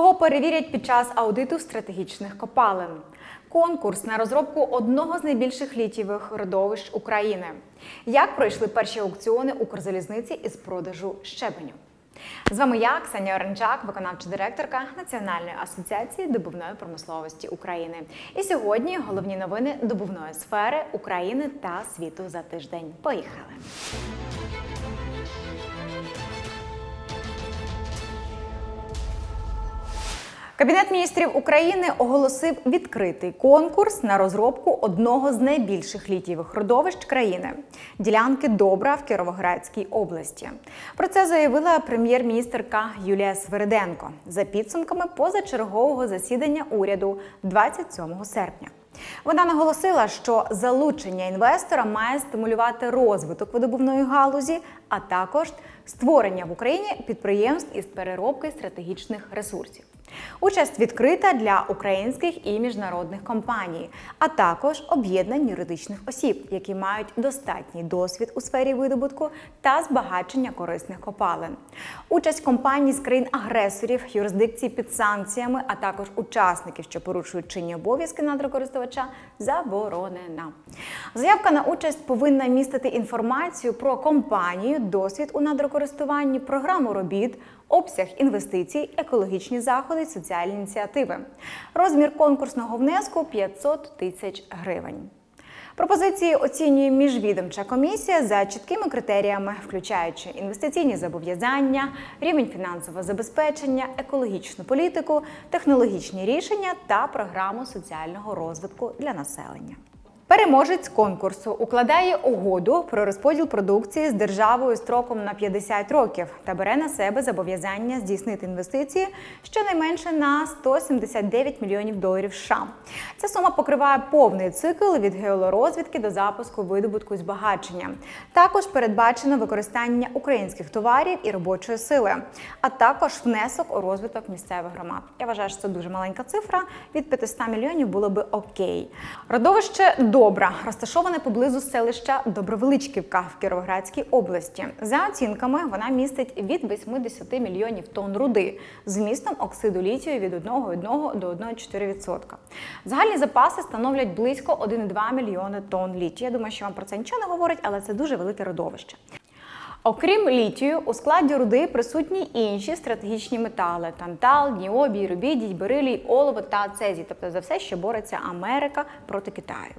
Кого перевірять під час аудиту стратегічних копалин? Конкурс на розробку одного з найбільших літієвих родовищ України. Як пройшли перші аукціони Укрзалізниці із продажу щебеню? З вами я, Ксенія Оранчак, виконавча директорка Національної асоціації добувної промисловості України. І сьогодні головні новини добувної сфери України та світу за тиждень. Поїхали! Кабінет міністрів України оголосив відкритий конкурс на розробку одного з найбільших літієвих родовищ країни ділянки Добра в Кіровоградській області. Про це заявила прем'єр-міністерка Юлія Свериденко за підсумками позачергового засідання уряду 27 серпня. Вона наголосила, що залучення інвестора має стимулювати розвиток видобувної галузі, а також створення в Україні підприємств із переробки стратегічних ресурсів. Участь відкрита для українських і міжнародних компаній, а також об'єднань юридичних осіб, які мають достатній досвід у сфері видобутку та збагачення корисних копалин. Участь компаній з країн-агресорів, юрисдикцій під санкціями, а також учасників, що порушують чинні обов'язки надрокористувача, заборонена. Заявка на участь повинна містити інформацію про компанію, досвід у надрокористуванні, програму робіт обсяг інвестицій, екологічні заходи, соціальні ініціативи. Розмір конкурсного внеску 500 тисяч гривень. Пропозиції оцінює міжвідомча комісія за чіткими критеріями, включаючи інвестиційні зобов'язання, рівень фінансового забезпечення, екологічну політику, технологічні рішення та програму соціального розвитку для населення. Переможець конкурсу укладає угоду про розподіл продукції з державою строком на 50 років та бере на себе зобов'язання здійснити інвестиції щонайменше на 179 мільйонів доларів США. Ця сума покриває повний цикл від геолорозвідки до запуску видобутку збагачення. Також передбачено використання українських товарів і робочої сили, а також внесок у розвиток місцевих громад. Я вважаю, що це дуже маленька цифра. Від 500 мільйонів було би окей. Родовище Добра розташоване поблизу селища Добровеличківка в Кіровоградській області. За оцінками, вона містить від 80 мільйонів тонн руди з вмістом оксиду літію від 1,1 до 1,4%. Загальні запаси становлять близько 1,2 мільйони тонн літію. Я думаю, що вам про це нічого не говорить, але це дуже велике родовище. Окрім літію, у складі руди присутні інші стратегічні метали: тантал, ніобій, рубідій, берилій, олово та цезій, тобто за все, що бореться Америка проти Китаю.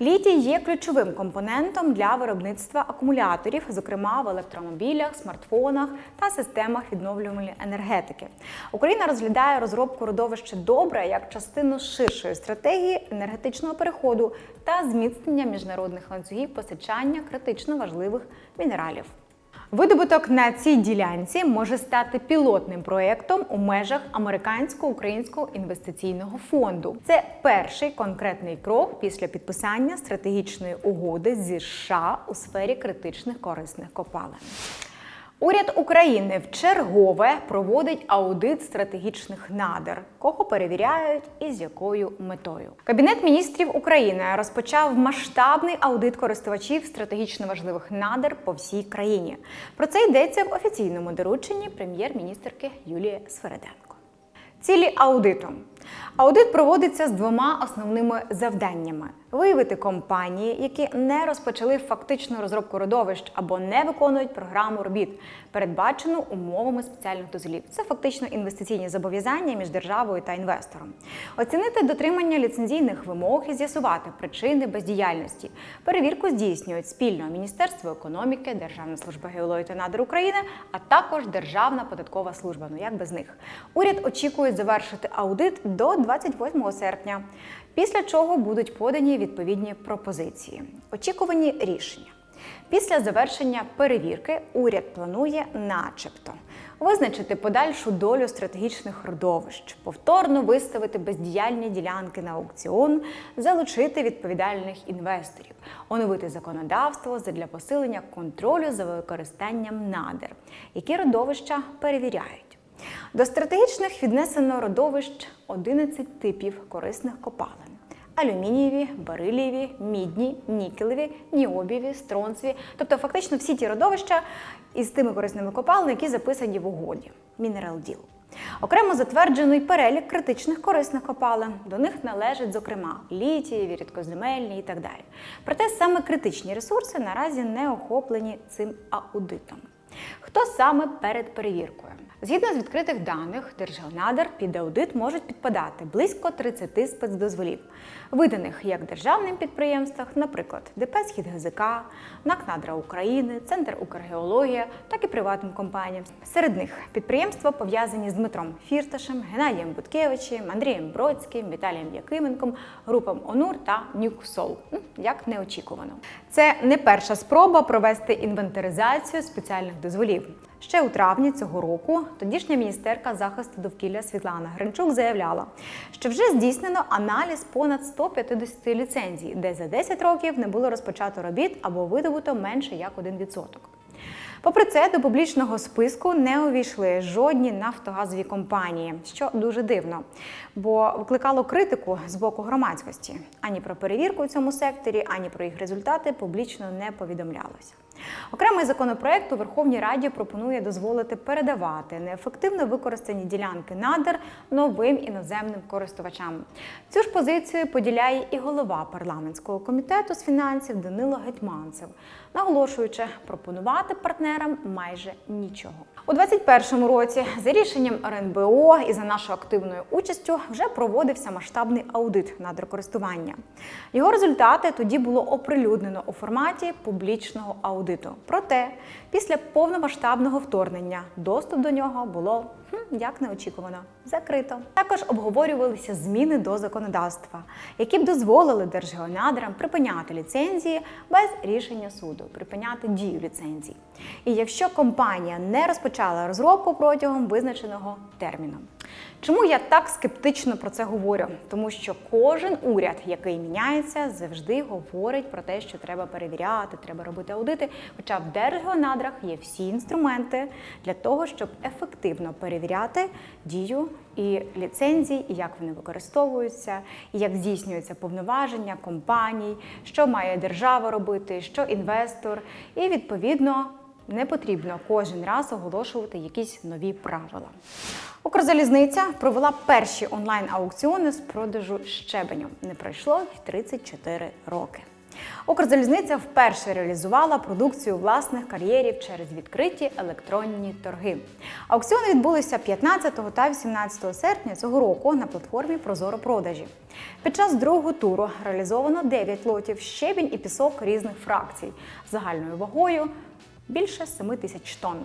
Літій є ключовим компонентом для виробництва акумуляторів, зокрема в електромобілях, смартфонах та системах відновлювальної енергетики. Україна розглядає розробку родовища добре як частину ширшої стратегії енергетичного переходу та зміцнення міжнародних ланцюгів постачання критично важливих мінералів. Видобуток на цій ділянці може стати пілотним проєктом у межах американсько-українського інвестиційного фонду. Це перший конкретний крок після підписання стратегічної угоди зі США у сфері критичних корисних копалин. Уряд України вчергове проводить аудит стратегічних надр, кого перевіряють і з якою метою. Кабінет міністрів України розпочав масштабний аудит користувачів стратегічно важливих надр по всій країні. Про це йдеться в офіційному дорученні прем'єр-міністерки Юлії Свереденко. Цілі аудиту. Аудит проводиться з двома основними завданнями: виявити компанії, які не розпочали фактичну розробку родовищ або не виконують програму робіт, передбачену умовами спеціальних дозволів. Це фактично інвестиційні зобов'язання між державою та інвестором. Оцінити дотримання ліцензійних вимог і з'ясувати причини бездіяльності. Перевірку здійснюють спільно Міністерство економіки, Державна служба геології та надр України, а також Державна податкова служба. Ну як без них? Уряд очікує завершити аудит до 28 серпня, після чого будуть подані відповідні пропозиції. Очікувані рішення. Після завершення перевірки уряд планує, начебто, визначити подальшу долю стратегічних родовищ, повторно виставити бездіяльні ділянки на аукціон, залучити відповідальних інвесторів, оновити законодавство для посилення контролю за використанням надр, які родовища перевіряють. До стратегічних віднесено родовищ 11 типів корисних копалин: алюмінієві, барилієві, мідні, нікелеві, ніобіві, стронцеві, тобто фактично всі ті родовища із тими корисними копалинами, які записані в угоді Mineral Deal. Окремо затверджений перелік критичних корисних копалин. До них належать, зокрема, літієві, рідкоземельні і так далі. Проте саме критичні ресурси наразі не охоплені цим аудитом. Хто саме перед перевіркою? Згідно з відкритих даних, Держгеонадр під аудит можуть підпадати близько 30 спецдозволів, виданих як державним підприємствах, наприклад, ДП «Схід ГЗК, НАК «Надра України, Центр Укргеологія, так і приватним компаніям. Серед них підприємства пов'язані з Дмитром Фірташем, Геннадієм Буткевичем, Андрієм Бродським, Віталієм Якименком, групам ОНУР та Нюксол. Як неочікувано. Це не перша спроба провести інвентаризацію спеціальних дозволів. Ще у травні цього року тодішня міністерка захисту довкілля Світлана Гринчук заявляла, що вже здійснено аналіз понад 150 ліцензій, де за 10 років не було розпочато робіт або видобуто менше як 1%. Попри це, до публічного списку не увійшли жодні нафтогазові компанії, що дуже дивно, бо викликало критику з боку громадськості. Ані про перевірку у цьому секторі, ані про їх результати публічно не повідомлялося. Окремий законопроект у Верховній Раді пропонує дозволити передавати неефективно використані ділянки надр новим іноземним користувачам. Цю ж позицію поділяє і голова парламентського комітету з фінансів Данило Гетьманцев, наголошуючи, пропонувати партнерам майже нічого. У 2021 році за рішенням РНБО і за нашою активною участю вже проводився масштабний аудит надрокористування. Його результати тоді було оприлюднено у форматі публічного аудиту. Проте, після повномасштабного вторгнення доступ до нього було як неочікувано закрито. Також обговорювалися зміни до законодавства, які б дозволили держгеонадрам припиняти ліцензії без рішення суду, припиняти дію ліцензій. І якщо компанія не розпочала розробку протягом визначеного терміну. Чому я так скептично про це говорю? Тому що кожен уряд, який міняється, завжди говорить про те, що треба перевіряти, треба робити аудити. Хоча в держгеонадрах є всі інструменти для того, щоб ефективно перевіряти дію і ліцензій, і як вони використовуються, і як здійснюються повноваження компаній, що має держава робити, що інвестор, і відповідно. Не потрібно кожен раз оголошувати якісь нові правила. Укрзалізниця провела перші онлайн-аукціони з продажу щебеню. Не пройшло й 34 роки. Укрзалізниця вперше реалізувала продукцію власних кар'єрів через відкриті електронні торги. Аукціони відбулися 15 та 18 серпня цього року на платформі Прозоро продажі. Під час другого туру реалізовано 9 лотів щебінь і пісок різних фракцій загальною вагою більше 7 тисяч тонн.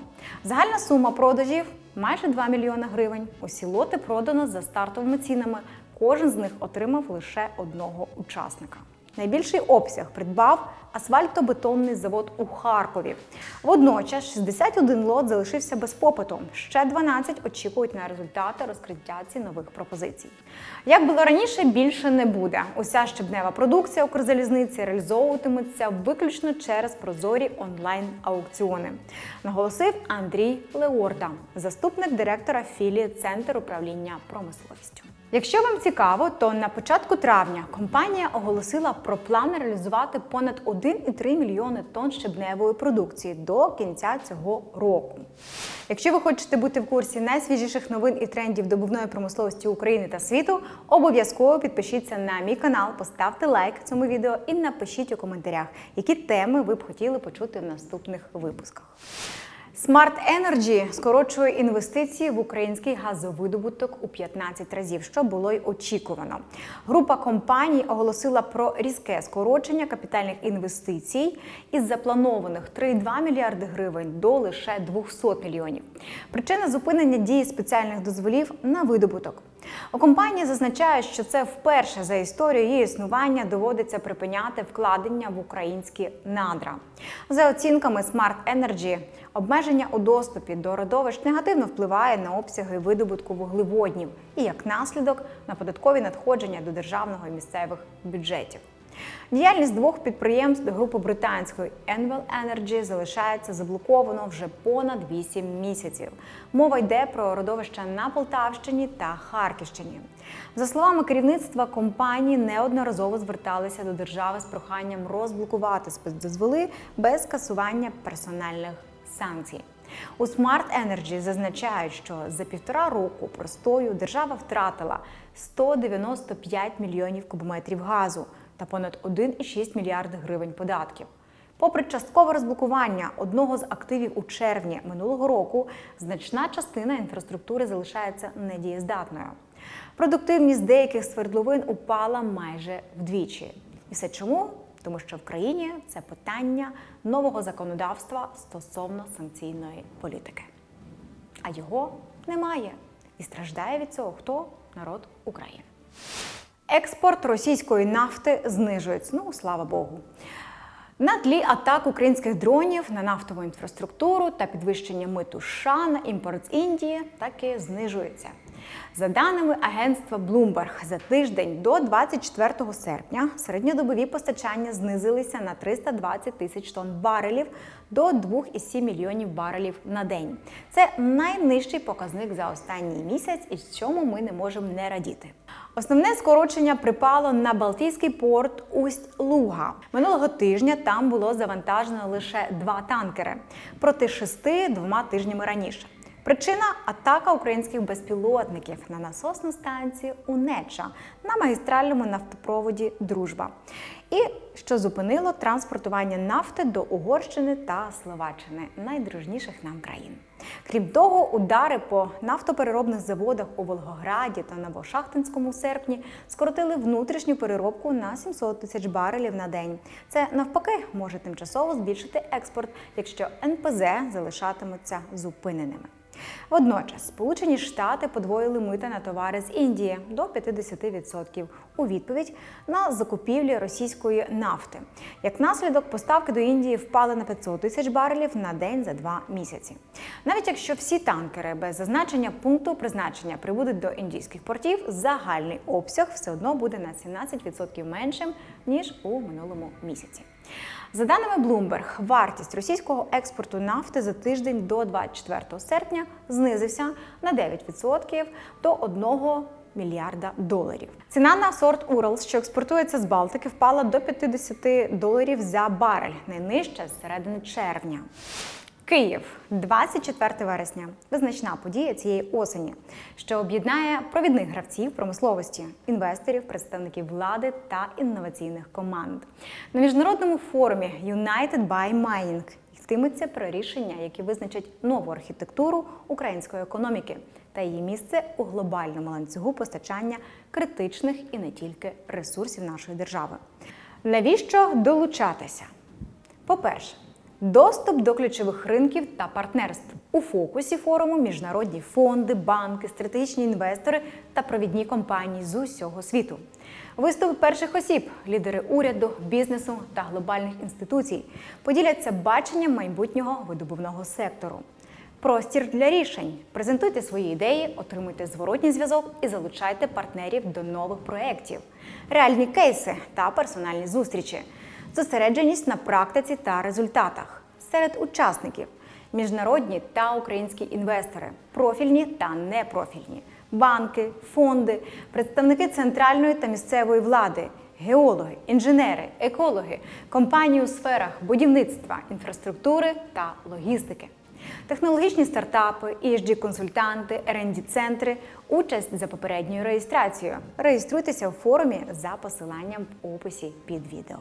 Загальна сума продажів майже 2 мільйони гривень. Усі лоти продано за стартовими цінами. Кожен з них отримав лише одного учасника. Найбільший обсяг придбав асфальтобетонний завод у Харкові. Водночас 61 лот залишився без попиту. Ще 12 очікують на результати розкриття цінових пропозицій. Як було раніше, більше не буде. Уся щебнева продукція Укрзалізниці реалізовуватиметься виключно через прозорі онлайн-аукціони, наголосив Андрій Леорда, заступник директора філії Центр управління промисловістю. Якщо вам цікаво, то на початку травня компанія оголосила про план реалізувати понад 1,3 мільйони тонн щебневої продукції до кінця цього року. Якщо ви хочете бути в курсі найсвіжіших новин і трендів добувної промисловості України та світу, обов'язково підпишіться на мій канал, поставте лайк цьому відео і напишіть у коментарях, які теми ви б хотіли почути в наступних випусках. Smart Energy скорочує інвестиції в український газовидобуток у 15 разів, що було й очікувано. Група компаній оголосила про різке скорочення капітальних інвестицій із запланованих 3,2 мільярди гривень до лише 200 мільйонів. Причина зупинення дії спеціальних дозволів на видобуток. У компанії зазначають, що це вперше за історію її існування доводиться припиняти вкладення в українські надра. За оцінками Smart Energy, обмеження у доступі до родовищ негативно впливає на обсяги видобутку вуглеводнів і як наслідок на податкові надходження до державного і місцевих бюджетів. Діяльність двох підприємств групи британської Envel Energy залишається заблоковано вже понад 8 місяців. Мова йде про родовища на Полтавщині та Харківщині. За словами керівництва компанії, неодноразово зверталися до держави з проханням розблокувати спецдозволи без скасування персональних санкцій. У Smart Energy зазначають, що за півтора року простою держава втратила 195 мільйонів кубометрів газу та понад 1,6 мільярди гривень податків. Попри часткове розблокування одного з активів у червні минулого року, значна частина інфраструктури залишається недієздатною. Продуктивність деяких свердловин упала майже вдвічі. І все чому? Тому що в країні це питання нового законодавства стосовно санкційної політики. А його немає. І страждає від цього хто? Народ України. Експорт російської нафти знижується. Ну, слава Богу. На тлі атак українських дронів на нафтову інфраструктуру та підвищення миту США на імпорт з Індії таки знижується. За даними агентства Bloomberg, за тиждень до 24 серпня середньодобові постачання знизилися на 320 тисяч тонн барелів до 2,7 мільйонів барелів на день. Це найнижчий показник за останній місяць, і з чому ми не можемо не радіти. Основне скорочення припало на Балтійський порт Усть-Луга. Минулого тижня там було завантажено лише два танкери проти шести двома тижнями раніше. Причина атака українських безпілотників на насосну станцію Унеча на магістральному нафтопроводі Дружба. І що зупинило транспортування нафти до Угорщини та Словаччини, найдружніших нам країн. Крім того, удари по нафтопереробних заводах у Волгограді та Новошахтинському серпні скоротили внутрішню переробку на 700 тисяч барелів на день. Це навпаки може тимчасово збільшити експорт, якщо НПЗ залишатимуться зупиненими. Водночас Сполучені Штати подвоїли мита на товари з Індії до 50% у відповідь на закупівлі російської нафти. Як наслідок, поставки до Індії впали на 500 тисяч барелів на день за два місяці. Навіть якщо всі танкери без зазначення пункту призначення прибудуть до індійських портів, загальний обсяг все одно буде на 17% меншим ніж у минулому місяці. За даними Bloomberg, вартість російського експорту нафти за тиждень до 24 серпня знизився на 9% до 1 мільярда доларів. Ціна на сорт Урал, що експортується з Балтики, впала до 50 доларів за барель, найнижча з середини червня. Київ, 24 вересня, визначна подія цієї осені, що об'єднає провідних гравців промисловості, інвесторів, представників влади та інноваційних команд. На міжнародному форумі United by Mining йтиметься про рішення, які визначать нову архітектуру української економіки та її місце у глобальному ланцюгу постачання критичних і не тільки ресурсів нашої держави. Навіщо долучатися? По-перше, Доступ до ключових ринків та партнерств у фокусі форуму міжнародні фонди, банки, стратегічні інвестори та провідні компанії з усього світу. Виступи перших осіб, лідери уряду, бізнесу та глобальних інституцій поділяться баченням майбутнього видобувного сектору. Простір для рішень. Презентуйте свої ідеї, отримуйте зворотній зв'язок і залучайте партнерів до нових проєктів, реальні кейси та персональні зустрічі зосередженість на практиці та результатах серед учасників, міжнародні та українські інвестори, профільні та непрофільні, банки, фонди, представники центральної та місцевої влади. Геологи, інженери, екологи, компанії у сферах будівництва, інфраструктури та логістики, технологічні стартапи, esg консультанти rd центри участь за попередньою реєстрацією. Реєструйтеся у форумі за посиланням в описі під відео.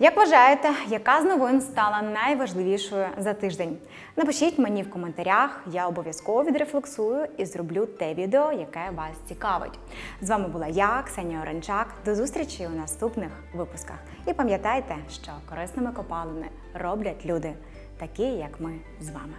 Як вважаєте, яка з новин стала найважливішою за тиждень? Напишіть мені в коментарях, я обов'язково відрефлексую і зроблю те відео, яке вас цікавить. З вами була я, Ксенія Оранчак. До зустрічі у наступних випусках. І пам'ятайте, що корисними копалини роблять люди, такі як ми з вами.